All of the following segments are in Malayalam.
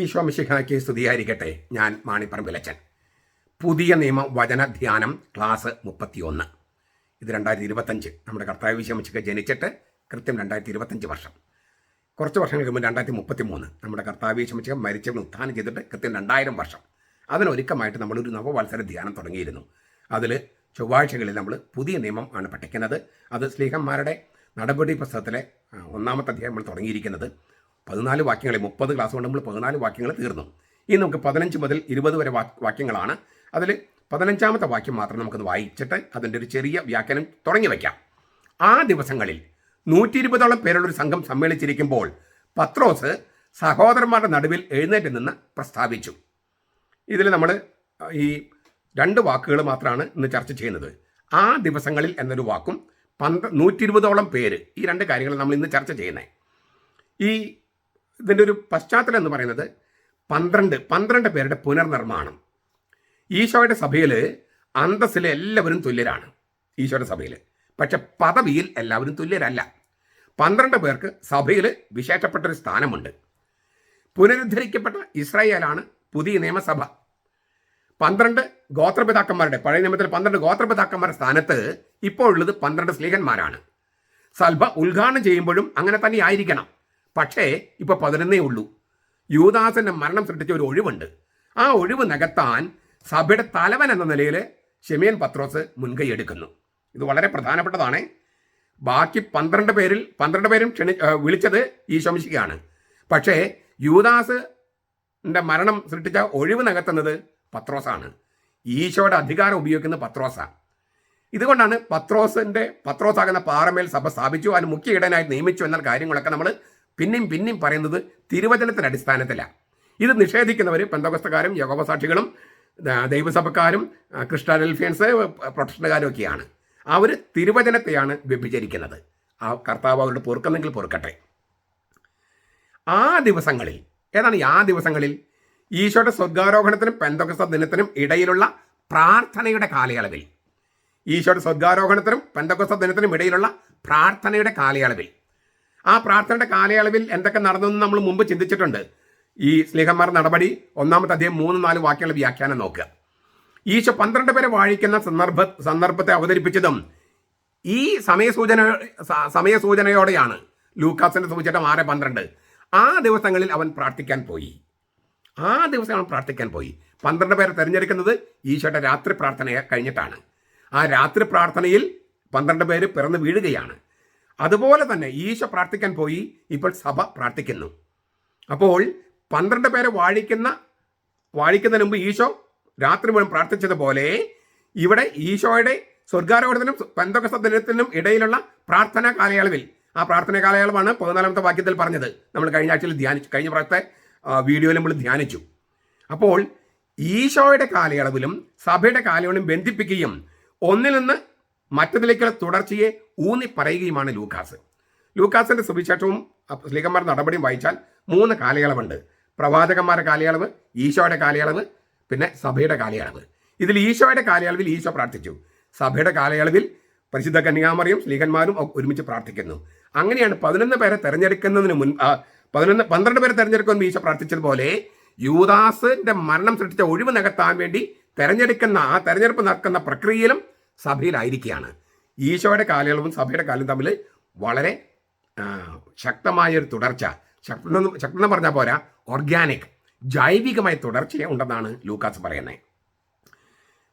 ഈശോ മിശിഹായ്ക്ക് സ്തുതിയായിരിക്കട്ടെ ഞാൻ മാണിപ്പറമ്പിലച്ചൻ പുതിയ നിയമ വചന ധ്യാനം ക്ലാസ് മുപ്പത്തിയൊന്ന്. ഇത് രണ്ടായിരത്തി ഇരുപത്തഞ്ച് നമ്മുടെ കർത്താവ് വിശമിച്ചൊക്കെ ജനിച്ചിട്ട് കൃത്യം രണ്ടായിരത്തി ഇരുപത്തഞ്ച് വർഷം. കുറച്ച് വർഷങ്ങൾക്ക് മുമ്പ് രണ്ടായിരത്തി മുപ്പത്തി മൂന്ന് നമ്മുടെ കർത്താവ് വിശമിച്ചൊക്കെ മരിച്ചവൻ ഉത്ഥാനം ചെയ്തിട്ട് കൃത്യം രണ്ടായിരം വർഷം. അതിനൊരുക്കമായിട്ട് നമ്മളൊരു നവവത്സര ധ്യാനം തുടങ്ങിയിരുന്നു. അതിൽ ചൊവ്വാഴ്ചകളിൽ നമ്മൾ പുതിയ നിയമം ആണ് പഠിക്കുന്നത്. അത് സ്ലീഹന്മാരുടെ നടപടി പുസ്തകത്തിലെ ഒന്നാമത്തെ അധ്യായം നമ്മൾ തുടങ്ങിയിരിക്കുന്നത്. പതിനാല് വാക്യങ്ങൾ മുപ്പത് ക്ലാസ് കൊണ്ട് നമ്മൾ പതിനാല് വാക്യങ്ങൾ തീർന്നു. ഇനി നമുക്ക് പതിനഞ്ച് മുതൽ ഇരുപത് വരെ വാക്യങ്ങളാണ്. അതിൽ പതിനഞ്ചാമത്തെ വാക്യം മാത്രം നമുക്കത് വായിച്ചിട്ട് അതിന്റെ ഒരു ചെറിയ വ്യാഖ്യാനം തുടങ്ങി വയ്ക്കാം ആ ദിവസങ്ങളിൽ നൂറ്റി ഇരുപതോളം പേരുള്ളൊരു സംഘം സമ്മേളിച്ചിരിക്കുമ്പോൾ പത്രോസ് സഹോദരന്മാരുടെ നടുവിൽ എഴുന്നേറ്റ് നിന്ന് പ്രസ്താവിച്ചു. ഇതിൽ നമ്മൾ ഈ രണ്ട് വാക്കുകൾ മാത്രമാണ് ഇന്ന് ചർച്ച ചെയ്യുന്നത്. ആ ദിവസങ്ങളിൽ എന്നൊരു വാക്കും പന്ത്ര നൂറ്റി ഇരുപതോളം പേര് ഈ രണ്ട് കാര്യങ്ങൾ നമ്മൾ ഇന്ന് ചർച്ച ചെയ്യുന്നത്. ഈ ഇതിന്റെ ഒരു പശ്ചാത്തലം എന്ന് പറയുന്നത് പന്ത്രണ്ട് പന്ത്രണ്ട് പേരുടെ പുനർനിർമ്മാണം. ഈശോയുടെ സഭയിൽ അന്തസ്സിൽ എല്ലാവരും തുല്യരാണ്. ഈശോയുടെ സഭയിൽ പക്ഷെ പദവിയിൽ എല്ലാവരും തുല്യരല്ല. പന്ത്രണ്ട് പേർക്ക് സഭയിൽ വിശേഷപ്പെട്ടൊരു സ്ഥാനമുണ്ട്. പുനരുദ്ധരിക്കപ്പെട്ട ഇസ്രായേലാണ് പുതിയ നിയമസഭ. പന്ത്രണ്ട് ഗോത്രപിതാക്കന്മാരുടെ പഴയ നിയമത്തിൽ പന്ത്രണ്ട് ഗോത്രപിതാക്കന്മാരുടെ സ്ഥാനത്ത് ഇപ്പോൾ ഉള്ളത് പന്ത്രണ്ട് സ്ലീഹന്മാരാണ് സൽഭ ഉദ്ഘാടനം ചെയ്യുമ്പോഴും അങ്ങനെ തന്നെ ആയിരിക്കണം. പക്ഷേ ഇപ്പൊ പതിനൊന്നേ ഉള്ളൂ. യൂദാസന്റെ മരണം സൃഷ്ടിച്ച ഒരു ഒഴിവുണ്ട്. ആ ഒഴിവ് നികത്താൻ സഭയുടെ തലവൻ എന്ന നിലയിൽ ഷെമിയൻ പത്രോസ് മുൻകൈ എടുക്കുന്നു. ഇത് വളരെ പ്രധാനപ്പെട്ടതാണ്. ബാക്കി പന്ത്രണ്ട് പേരിൽ പന്ത്രണ്ട് പേരും ക്ഷണി വിളിച്ചത് ഈ ശംശിക്കാണ് പക്ഷേ യൂദാസ് മരണം സൃഷ്ടിച്ച ഒഴിവ് നികത്തുന്നത് പത്രോസാണ്. ഈശോയുടെ അധികാരം ഉപയോഗിക്കുന്ന പത്രോസാണ് ഇതുകൊണ്ടാണ് പത്രോസിന്റെ പത്രോസാകുന്ന പാറമേൽ സഭ സ്ഥാപിച്ചു അതിന് മുഖ്യ ഇടനായി നിയമിച്ചു എന്ന കാര്യങ്ങളൊക്കെ നമ്മൾ പിന്നെയും പിന്നെയും പറയുന്നത് തിരുവചനത്തിന്റെ അടിസ്ഥാനത്തിലാണ് ഇത് നിഷേധിക്കുന്നവർ പെന്തകസ്തക്കാരും യോഗോപസാക്ഷികളും ദൈവസഭക്കാരും ക്രിസ്ത്യാനൽഫിയൻസ് പ്രൊട്ടക്ഷനുകാരും ഒക്കെയാണ്. അവർ തിരുവചനത്തെയാണ് വ്യഭിചരിക്കുന്നത്. ആ കർത്താവ് അവരുടെ പൊറുക്കുന്നെങ്കിൽ പൊറുക്കട്ടെ. ആ ദിവസങ്ങളിൽ ഏതാണ് ആ ദിവസങ്ങളിൽ? ഈശോയുടെ സ്വർഗാരോഹണത്തിനും പെന്തകസ്ത ദിനത്തിനും ഇടയിലുള്ള പ്രാർത്ഥനയുടെ കാലയളവിൽ. ഈശോയുടെ സ്വർഗാരോഹണത്തിനും പെന്തകസ്ത ദിനത്തിനും ഇടയിലുള്ള പ്രാർത്ഥനയുടെ കാലയളവിൽ. ആ പ്രാർത്ഥനയുടെ കാലയളവിൽ എന്തൊക്കെ നടന്നു എന്ന് നമ്മൾ മുമ്പ് ചിന്തിച്ചിട്ടുണ്ട്. ഈ സ്നേഹന്മാർ നടപടി ഒന്നാമത്തെ അദ്ദേഹം മൂന്ന് നാല് വാക്യങ്ങളുടെ വ്യാഖ്യാനം നോക്കുക. ഈശോ പന്ത്രണ്ട് പേരെ വാഴിക്കുന്ന സന്ദർഭ സന്ദർഭത്തെ അവതരിപ്പിച്ചതും ഈ സമയസൂചന സമയസൂചനയോടെയാണ് ലൂക്കാസിന്റെ സൂചന ആറ് പന്ത്രണ്ട്. ആ ദിവസങ്ങളിൽ അവൻ പ്രാർത്ഥിക്കാൻ പോയി. ആ ദിവസം അവൻ പ്രാർത്ഥിക്കാൻ പോയി. പന്ത്രണ്ട് പേരെ തിരഞ്ഞെടുക്കുന്നത് ഈശോയുടെ രാത്രി പ്രാർത്ഥന കഴിഞ്ഞിട്ടാണ്. ആ രാത്രി പ്രാർത്ഥനയിൽ പന്ത്രണ്ട് പേര് പിറന്നു വീഴുകയാണ്. അതുപോലെ തന്നെ ഈശോ പ്രാർത്ഥിക്കാൻ പോയി ഇപ്പോൾ സഭ പ്രാർത്ഥിക്കുന്നു. അപ്പോൾ പന്ത്രണ്ട് പേരെ വാഴിക്കുന്ന വാഴിക്കുന്നതിന് മുമ്പ് ഈശോ രാത്രി മുഴുവൻ പ്രാർത്ഥിച്ചതുപോലെ ഇവിടെ ഈശോയുടെ സ്വർഗാരോഹണത്തിനും ദിനത്തിനും ഇടയിലുള്ള പ്രാർത്ഥനാ കാലയളവിൽ ആ പ്രാർത്ഥനാ കാലയളവാണ് പതിനാലാമത്തെ വാക്യത്തിൽ പറഞ്ഞത്. നമ്മൾ കഴിഞ്ഞ ആഴ്ചയിൽ ധ്യാനിച്ചു കഴിഞ്ഞ പ്രാവശ്യത്തെ വീഡിയോയിൽ നമ്മൾ ധ്യാനിച്ചു. അപ്പോൾ ഈശോയുടെ കാലയളവിലും സഭയുടെ കാലയളവിലും ബന്ധിപ്പിക്കുകയും ഒന്നിൽ നിന്ന് മറ്റതിലേക്കുള്ള തുടർച്ചയെ ഊന്നി പറയുകയുമാണ് ലൂക്കാസ്. ലൂക്കാസിന്റെ സുവിശേഷവും സ്ലീഹന്മാരുടെ നടപടിയും വായിച്ചാൽ മൂന്ന് കാലയളവുണ്ട്. പ്രവാചകന്മാരുടെ കാലയളവ് ഈശോയുടെ കാലയളവ് പിന്നെ സഭയുടെ കാലയളവ്. ഇതിൽ ഈശോയുടെ കാലയളവിൽ ഈശോ പ്രാർത്ഥിച്ചു. സഭയുടെ കാലയളവിൽ പരിശുദ്ധ കന്യാമറിയും സ്ലീഹന്മാരും ഒരുമിച്ച് പ്രാർത്ഥിക്കുന്നു. അങ്ങനെയാണ് പതിനൊന്ന് പേരെ തെരഞ്ഞെടുക്കുന്നതിന് മുൻ പതിനൊന്ന് പന്ത്രണ്ട് പേരെ തെരഞ്ഞെടുക്കുമെന്ന് ഈശോ പ്രാർത്ഥിച്ചതുപോലെ യൂദാസിന്റെ മരണം സൃഷ്ടിച്ച ഒഴിവ് നികത്താൻ വേണ്ടി തെരഞ്ഞെടുക്കുന്ന ആ തെരഞ്ഞെടുപ്പ് നടക്കുന്ന പ്രക്രിയയിലും സഭയിലായിരിക്കുകയാണ്. ഈശോയുടെ കാലയളവും സഭയുടെ കാലവും തമ്മിൽ വളരെ ശക്തമായ ഒരു തുടർച്ച. ശക്തം ശക്തം പറഞ്ഞാൽ പോരാ ഓർഗാനിക് ജൈവികമായ തുടർച്ച ഉണ്ടെന്നാണ് ലൂക്കാസ് പറയുന്നത്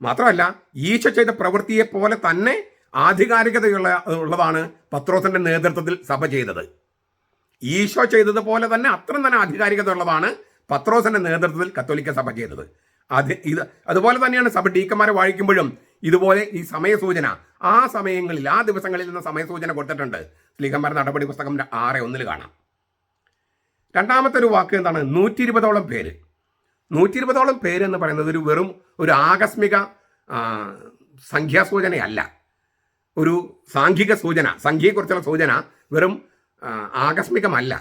മാത്രമല്ല ഈശോ ചെയ്ത പ്രവൃത്തിയെ പോലെ തന്നെ ആധികാരികതയുള്ള ഉള്ളതാണ് പത്രോസിന്റെ നേതൃത്വത്തിൽ സഭ ചെയ്തത്. ഈശോ ചെയ്തതുപോലെ തന്നെ അത്രയും തന്നെ ആധികാരികത ഉള്ളതാണ് പത്രോസിന്റെ നേതൃത്വത്തിൽ കത്തോലിക്ക സഭ ചെയ്തത്. അത് ഇത് അതുപോലെ തന്നെയാണ് സഭ ഡീക്കന്മാരെ വാഴിക്കുമ്പോഴും ഇതുപോലെ ഈ സമയസൂചന ആ സമയങ്ങളിൽ ആ ദിവസങ്ങളിൽ നിന്ന് സമയസൂചന കൊടുത്തിട്ടുണ്ട്. സ്ലീഹന്മാർ നടപടി പുസ്തകം ആറ് ഒന്നിൽ കാണാം. രണ്ടാമത്തെ ഒരു വാക്ക് എന്താണ്? നൂറ്റി ഇരുപതോളം പേര്. നൂറ്റി ഇരുപതോളം പേര് എന്ന് പറയുന്നത് ഒരു വെറും ഒരു ആകസ്മിക സംഖ്യാസൂചനയല്ല. ഒരു സാംഘിക സൂചന സംഖ്യയെക്കുറിച്ചുള്ള സൂചന വെറും ആകസ്മികമല്ല.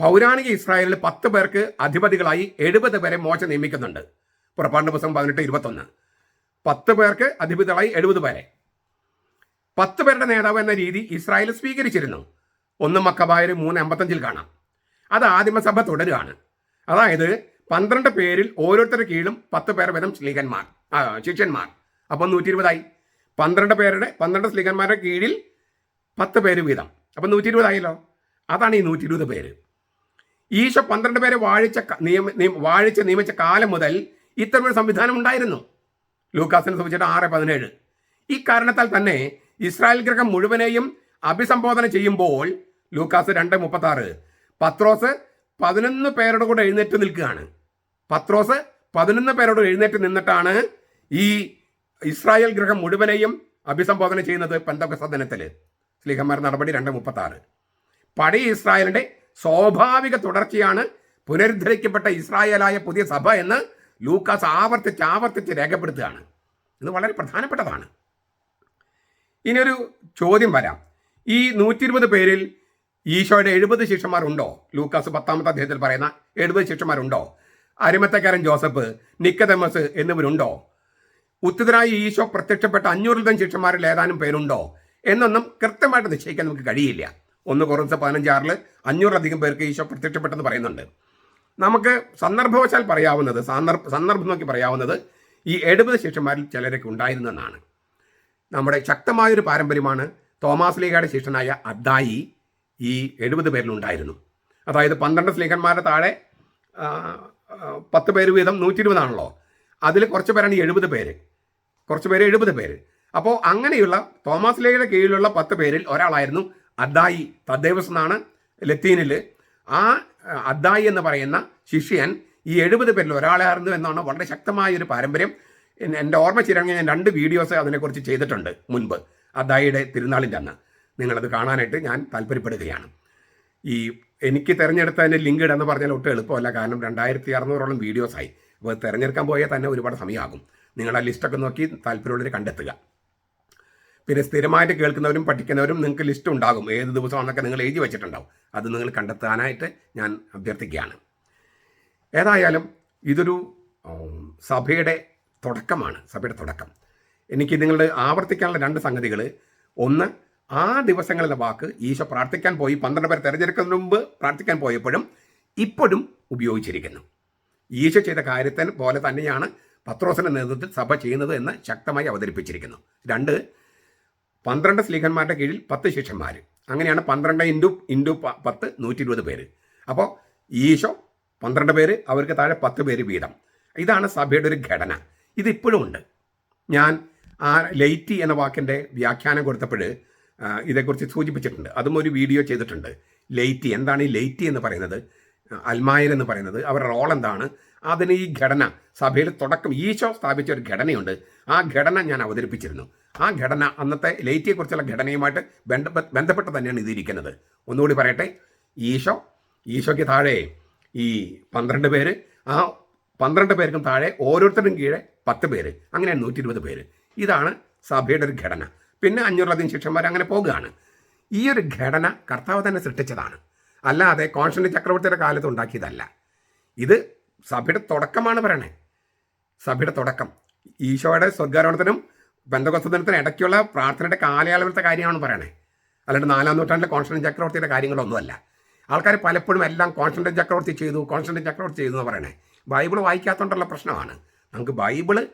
പൗരാണിക ഇസ്രായേലിൽ പത്ത് പേർക്ക് അധിപതികളായി എഴുപത് പേരെ മോശം നിയമിക്കുന്നുണ്ട്. പുറപ്പാട് പുസ്തകം പതിനെട്ട് ഇരുപത്തൊന്ന്. പത്ത് പേർക്ക് അധിപതികളായി എഴുപത് പേരെ. പത്ത് പേരുടെ നേതാവ് എന്ന രീതി ഇസ്രായേൽ സ്വീകരിച്ചിരുന്നു. ഒന്ന് മക്കബായർ മൂന്ന് എൺപത്തഞ്ചിൽ കാണാം. അത് ആദിമസഭ തുടരുകയാണ്. അതായത് പന്ത്രണ്ട് പേരിൽ ഓരോരുത്തരുടെ കീഴിലും പത്ത് പേർ വീതം ശ്ലീകന്മാർ ശിഷ്യന്മാർ. അപ്പം നൂറ്റി ഇരുപതായി പന്ത്രണ്ട് പേരുടെ പന്ത്രണ്ട് ശ്ലീകന്മാരുടെ കീഴിൽ പത്ത് പേര് വീതം. അപ്പം നൂറ്റി ഇരുപതായല്ലോ അതാണ് ഈ നൂറ്റി ഇരുപത് പേര്. ഈശോ പന്ത്രണ്ട് പേരെ വാഴിച്ച നിയമ- വാഴിച്ച് നിയമിച്ച കാലം മുതൽ ഇത്തരമൊരു സംവിധാനം ഉണ്ടായിരുന്നു. ലൂക്കാസിനെ സംബന്ധിച്ചിട്ട് ആറ് പതിനേഴ്. ഈ കാരണത്താൽ തന്നെ ഇസ്രായേൽ ഗ്രഹം മുഴുവനെയും അഭിസംബോധന ചെയ്യുമ്പോൾ ലൂക്കാസ് രണ്ട് മുപ്പത്തി ആറ് പത്രോസ് പതിനൊന്ന് പേരുടെ കൂടെ എഴുന്നേറ്റ് നിൽക്കുകയാണ്. പത്രോസ് പതിനൊന്ന് പേരോട് എഴുന്നേറ്റ് നിന്നിട്ടാണ് ഈ ഇസ്രായേൽ ഗ്രഹം മുഴുവനെയും അഭിസംബോധന ചെയ്യുന്നത് പെന്തകൊസ്ത ദിനത്തിൽ സ്ലീഹന്മാർ നടപടി രണ്ട് മുപ്പത്തി ആറ് പഴയ ഇസ്രായേലിന്റെ സ്വാഭാവിക തുടർച്ചയാണ് പുനരുദ്ധരിക്കപ്പെട്ട ഇസ്രായേലായ പുതിയ സഭ എന്ന് ലൂക്കാസ് ആവർത്തിച്ച് ആവർത്തിച്ച് രേഖപ്പെടുത്തുകയാണ്. ഇത് വളരെ പ്രധാനപ്പെട്ടതാണ്. ഇനിയൊരു ചോദ്യം വരാം. ഈ നൂറ്റി ഇരുപത് പേരിൽ ഈശോയുടെ എഴുപത് ശിഷ്യന്മാരുണ്ടോ? ലൂക്കാസ് പത്താമത്തെ അദ്ദേഹത്തിൽ പറയുന്ന എഴുപത് ശിഷ്യന്മാരുണ്ടോ? അരിമത്തക്കാരൻ ജോസഫ് നിക്കതമസ് എന്നിവരുണ്ടോ? ഉത്തരായി ഈശോ പ്രത്യക്ഷപ്പെട്ട അഞ്ഞൂറിലധികം ശിഷ്യന്മാരിൽ ഏതാനും പേരുണ്ടോ? എന്നൊന്നും കൃത്യമായിട്ട് നിശ്ചയിക്കാൻ നമുക്ക് കഴിയില്ല. ഒന്ന് കുറച്ച് പതിനഞ്ചാറിൽ അഞ്ഞൂറിലധികം പേർക്ക് ഈശോ പ്രത്യക്ഷപ്പെട്ടെന്ന് പറയുന്നുണ്ട്. നമുക്ക് സന്ദർഭവശാൽ പറയാവുന്നത് സന്ദർഭ സന്ദർഭം നോക്കി പറയാവുന്നത് ഈ എഴുപത് ശിഷ്യന്മാരിൽ ചിലരൊക്കെ ഉണ്ടായിരുന്നെന്നാണ്. നമ്മുടെ ശക്തമായൊരു പാരമ്പര്യമാണ് തോമാസ് ലീഗയുടെ ശിഷ്യനായ അദ്ദായി ഈ എഴുപത് പേരിലുണ്ടായിരുന്നു അതായത് പന്ത്രണ്ട് സ്ലീഹന്മാരുടെ താഴെ പത്ത് പേര് വീതം നൂറ്റി ഇരുപതാണല്ലോ അതിൽ കുറച്ച് പേരാണ് എഴുപത് പേര്. കുറച്ച് പേര് എഴുപത് പേര്. അപ്പോൾ അങ്ങനെയുള്ള തോമസ് ലീഗയുടെ കീഴിലുള്ള പത്ത് പേരിൽ ഒരാളായിരുന്നു അദ്ദായി തദ്ദേവസ് എന്നാണ് ലത്തീനിൽ ആ അദ്ദായി എന്ന് പറയുന്ന ശിഷ്യൻ ഈ എഴുപത് പേരിൽ ഒരാളെ അറിഞ്ഞു എന്നാണ് വളരെ ശക്തമായ ഒരു പാരമ്പര്യം എന്റെ ഓർമ്മ ശരിയാണെങ്കിൽ ഞാൻ രണ്ട് വീഡിയോസ് അതിനെക്കുറിച്ച് ചെയ്തിട്ടുണ്ട് മുൻപ്. അദ്ദായിയുടെ തിരുനാളിന്റെ അന്ന് നിങ്ങളത് കാണാനായിട്ട് ഞാൻ താല്പര്യപ്പെടുകയാണ്. ഈ എനിക്ക് തിരഞ്ഞെടുത്തതിന്റെ ലിങ്ക് ഇടാന്ന് പറഞ്ഞാൽ ഒട്ടും എളുപ്പമല്ല. കാരണം രണ്ടായിരത്തി അറുന്നൂറോളം വീഡിയോസായി അപ്പോൾ തിരഞ്ഞെടുക്കാൻ പോയാൽ തന്നെ ഒരുപാട് സമയമാകും. നിങ്ങൾ ആ ലിസ്റ്റൊക്കെ നോക്കി താല്പര്യമുള്ളവർ കണ്ടെത്തുക. പിന്നെ സ്ഥിരമായിട്ട് കേൾക്കുന്നവരും പഠിക്കുന്നവരും നിങ്ങൾക്ക് ലിസ്റ്റ് ഉണ്ടാകും. ഏത് ദിവസമാണെന്നൊക്കെ നിങ്ങൾ എഴുതി വെച്ചിട്ടുണ്ടാവും. അത് നിങ്ങൾ കണ്ടെത്താനായിട്ട് ഞാൻ അഭ്യർത്ഥിക്കുകയാണ്. ഏതായാലും ഇതൊരു സഭയുടെ തുടക്കമാണ്. സഭയുടെ തുടക്കം. എനിക്ക് നിങ്ങളുടെ ആവർത്തിക്കാനുള്ള രണ്ട് സംഗതികൾ. ഒന്ന് ആ ദിവസങ്ങളിലെ വാക്ക് ഈശോ പ്രാർത്ഥിക്കാൻ പോയി പന്ത്രണ്ട് പേർ തിരഞ്ഞെടുക്കുന്നതിന് മുമ്പ് പ്രാർത്ഥിക്കാൻ പോയപ്പോഴും ഇപ്പോഴും ഉപയോഗിച്ചിരിക്കുന്നു. ഈശോ ചെയ്ത കാര്യത്തിന് പോലെ തന്നെയാണ് പത്രോസിന്റെ നേതൃത്വത്തിൽ സഭ ചെയ്യുന്നത് എന്ന് ശക്തമായി അവതരിപ്പിച്ചിരിക്കുന്നു. രണ്ട് പന്ത്രണ്ട് സ്ലീഹന്മാരുടെ കീഴിൽ പത്ത് ശിഷ്യന്മാർ അങ്ങനെയാണ് പന്ത്രണ്ട് ഇന്റു ഇന്റു പത്ത് നൂറ്റി ഇരുപത് പേര്. അപ്പോൾ ഈശോ പന്ത്രണ്ട് പേര് അവർക്ക് താഴെ പത്ത് പേര് വീതം. ഇതാണ് സഭയുടെ ഒരു ഘടന. ഇതിപ്പോഴും ഉണ്ട്. ഞാൻ ആ ലൈറ്റി എന്ന വാക്കിന്റെ വ്യാഖ്യാനം കൊടുത്തപ്പോൾ ഇതേക്കുറിച്ച് സൂചിപ്പിച്ചിട്ടുണ്ട്. അതും ഒരു വീഡിയോ ചെയ്തിട്ടുണ്ട്. ലൈറ്റി എന്താണ് ഈ ലൈറ്റി എന്ന് പറയുന്നത്? അൽമായർ എന്ന് പറയുന്നത്. അവരുടെ റോൾ എന്താണ്? അതിന് ഈ ഘടന സഭയിൽ തുടക്കം ഈശോ സ്ഥാപിച്ച ഒരു ഘടനയുണ്ട്. ആ ഘടന ഞാൻ അവതരിപ്പിച്ചിരുന്നു. ആ ഘടന അന്നത്തെ ലൈറ്റിയെക്കുറിച്ചുള്ള ഘടനയുമായിട്ട് ബന്ധപ്പെ ബന്ധപ്പെട്ട് തന്നെയാണ് ഇതിരിക്കുന്നത്. ഒന്നുകൂടി പറയട്ടെ. ഈശോ ഈശോയ്ക്ക് താഴെ ഈ പന്ത്രണ്ട് പേര് ആ പന്ത്രണ്ട് പേർക്കും താഴെ ഓരോരുത്തരും കീഴെ പത്ത് പേര് അങ്ങനെ നൂറ്റി ഇരുപത് പേര്. ഇതാണ് സഭയുടെ ഒരു ഘടന. പിന്നെ അഞ്ഞൂറിലധികം ശിഷ്യന്മാർ അങ്ങനെ പോകുകയാണ്. ഈ ഒരു ഘടന കർത്താവ് തന്നെ സൃഷ്ടിച്ചതാണ്. അല്ലാതെ കോൺസ്റ്റന്റ് ചക്രവർത്തിയുടെ കാലത്ത് ഉണ്ടാക്കിയതല്ല. ഇത് സഭയുടെ തുടക്കമാണ് പറയണേ. സഭയുടെ തുടക്കം. ഈശോയുടെ സ്വർഗാരോഹണത്തിനും ബന്ധകോസ്തനത്തിനും ഇടയ്ക്കുള്ള പ്രാർത്ഥനയുടെ കാലയളവിലത്തെ കാര്യമാണ് പറയണേ. അല്ലാണ്ട് നാലാം നൂറ്റാണ്ടിലെ കോൺസ്റ്റന്റ് ചക്രവർത്തിയുടെ കാര്യങ്ങളൊന്നുമല്ല. ആൾക്കാർ പലപ്പോഴും എല്ലാം കോൺസ്റ്റന്റ് ചക്രവർത്തി ചെയ്തു കോൺസ്റ്റന്റ് ചക്രവർത്തി ചെയ്തു എന്ന് പറയണേ. ബൈബിൾ വായിക്കാത്തതുകൊണ്ടുള്ള പ്രശ്നമാണ്. നമുക്ക് ബൈബിൾ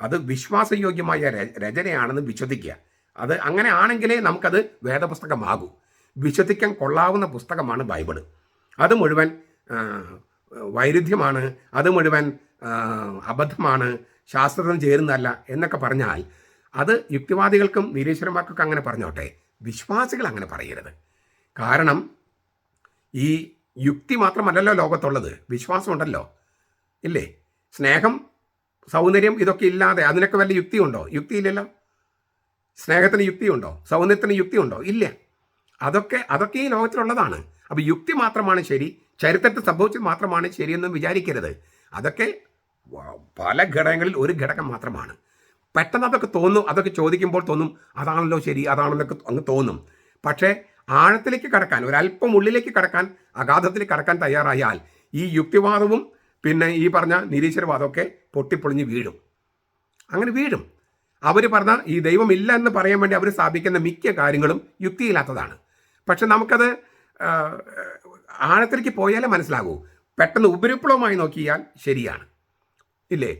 അത് വിശ്വാസയോഗ്യമായ രചനയാണെന്ന് വിശ്വസിക്കുക. അത് അങ്ങനെ ആണെങ്കിലേ നമുക്കത് വേദപുസ്തകമാകൂ. വിശ്വസിക്കാൻ കൊള്ളാവുന്ന പുസ്തകമാണ് ബൈബിൾ. അത് മുഴുവൻ വൈരുദ്ധ്യമാണ്. അത് മുഴുവൻ അബദ്ധമാണ്. ശാസ്ത്രത്തിന് ചേരുന്നതല്ല എന്നൊക്കെ പറഞ്ഞാൽ അത് യുക്തിവാദികൾക്കും നിരീശ്വരന്മാർക്കൊക്കെ അങ്ങനെ പറഞ്ഞോട്ടെ. വിശ്വാസികൾ അങ്ങനെ പറയരുത്. കാരണം ഈ യുക്തി മാത്രമല്ലല്ലോ ലോകത്തുള്ളത്. വിശ്വാസമുണ്ടല്ലോ. ഇല്ലേ? സ്നേഹം സൗന്ദര്യം ഇതൊക്കെ ഇല്ലാതെ അതിനൊക്കെ വല്ല യുക്തിയുണ്ടോ? യുക്തിയില്ലല്ലോ. സ്നേഹത്തിന് യുക്തിയുണ്ടോ? സൗന്ദര്യത്തിന് യുക്തിയുണ്ടോ? ഇല്ല. അതൊക്കെ അതൊക്കെ ഈ ലോകത്തിലുള്ളതാണ്. അപ്പോൾ യുക്തി മാത്രമാണ് ശരി ചരിത്രത്തിൽ സംഭവിച്ചത് മാത്രമാണ് ശരിയെന്നും വിചാരിക്കരുത്. അതൊക്കെ പല ഘടകങ്ങളിൽ ഒരു ഘടകം മാത്രമാണ്. പെട്ടെന്ന് അതൊക്കെ തോന്നും അതൊക്കെ ചോദിക്കുമ്പോൾ തോന്നും അതാണല്ലോ ശരി അതാണെന്നൊക്കെ അങ്ങ് തോന്നും. പക്ഷേ ആഴത്തിലേക്ക് കടക്കാൻ ഒരല്പം ഉള്ളിലേക്ക് കടക്കാൻ അഗാധത്തിലേക്ക് കടക്കാൻ തയ്യാറായാൽ ഈ യുക്തിവാദവും പിന്നെ ഈ പറഞ്ഞ നിരീശ്വരവാദമൊക്കെ പൊട്ടിപ്പൊളിഞ്ഞ് വീഴും. അങ്ങനെ വീഴും. അവർ പറഞ്ഞ ഈ ദൈവമില്ല എന്ന് പറയാൻ വേണ്ടി അവർ സ്ഥാപിക്കുന്ന മിക്ക കാര്യങ്ങളും യുക്തിയില്ലാത്തതാണ്. പക്ഷെ നമുക്കത് ആഴത്തിലേക്ക് പോയാലേ മനസ്സിലാകൂ. പെട്ടെന്ന് ഉപരിപ്ലവമായി നോക്കിയാൽ ശരിയാണ്. ഇല്ലേ?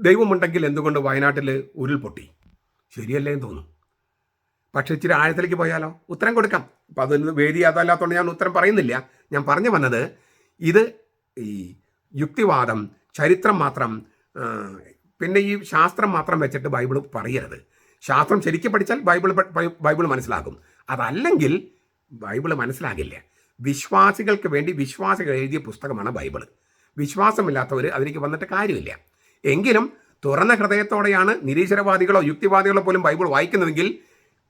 ദൈവമുണ്ടെങ്കിൽ എന്തുകൊണ്ട് വയനാട്ടിൽ ഉരുൾപൊട്ടി ശരിയല്ലേ എന്ന് തോന്നും. പക്ഷെ ഇച്ചിരി ആഴത്തിലേക്ക് പോയാലോ? ഉത്തരം കൊടുക്കാം. അപ്പം അതിന് വേദി അതല്ലാത്തതുകൊണ്ട് ഞാൻ ഉത്തരം പറയുന്നില്ല. ഞാൻ പറഞ്ഞു വന്നത് ഇത് ഈ യുക്തിവാദം ചരിത്രം മാത്രം പിന്നെ ഈ ശാസ്ത്രം മാത്രം വെച്ചിട്ട് ബൈബിൾ പറയരുത്. ശാസ്ത്രം ശരിക്കും പഠിച്ചാൽ ബൈബിൾ ബൈബിൾ മനസ്സിലാകും. അതല്ലെങ്കിൽ ബൈബിൾ മനസ്സിലാകില്ല. വിശ്വാസികൾക്ക് വേണ്ടി വിശ്വാസികൾ എഴുതിയ പുസ്തകമാണ് ബൈബിൾ വിശ്വാസമില്ലാത്തവർ അതിലേക്ക് വന്നിട്ട് കാര്യമില്ല. എങ്കിലും തുറന്ന ഹൃദയത്തോടെയാണ് നിരീശ്വരവാദികളോ യുക്തിവാദികളോ പോലും ബൈബിൾ വായിക്കുന്നതെങ്കിൽ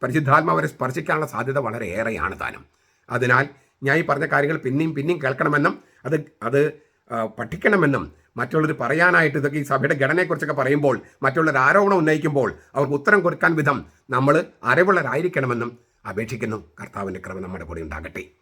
പരിശുദ്ധാത്മാവരെ സ്പർശിക്കാനുള്ള സാധ്യത വളരെ ഏറെയാണ് താനും. അതിനാൽ ഞാൻ ഈ പറഞ്ഞ കാര്യങ്ങൾ പിന്നെയും പിന്നെയും കേൾക്കണമെന്നും അത് അത് പഠിക്കണമെന്നും മറ്റുള്ളവർ പറയാനായിട്ട് ഇതൊക്കെ ഈ സഭയുടെ ഘടനയെക്കുറിച്ചൊക്കെ പറയുമ്പോൾ മറ്റുള്ളവർ ആരോപണം ഉന്നയിക്കുമ്പോൾ അവർക്ക് ഉത്തരം കൊടുക്കാൻ വിധം നമ്മൾ അറിവുള്ളവരായിരിക്കണമെന്നും അപേക്ഷിക്കുന്നു. കർത്താവിന്റെ ക്രമം നമ്മുടെ കൂടെ ഉണ്ടാകട്ടെ.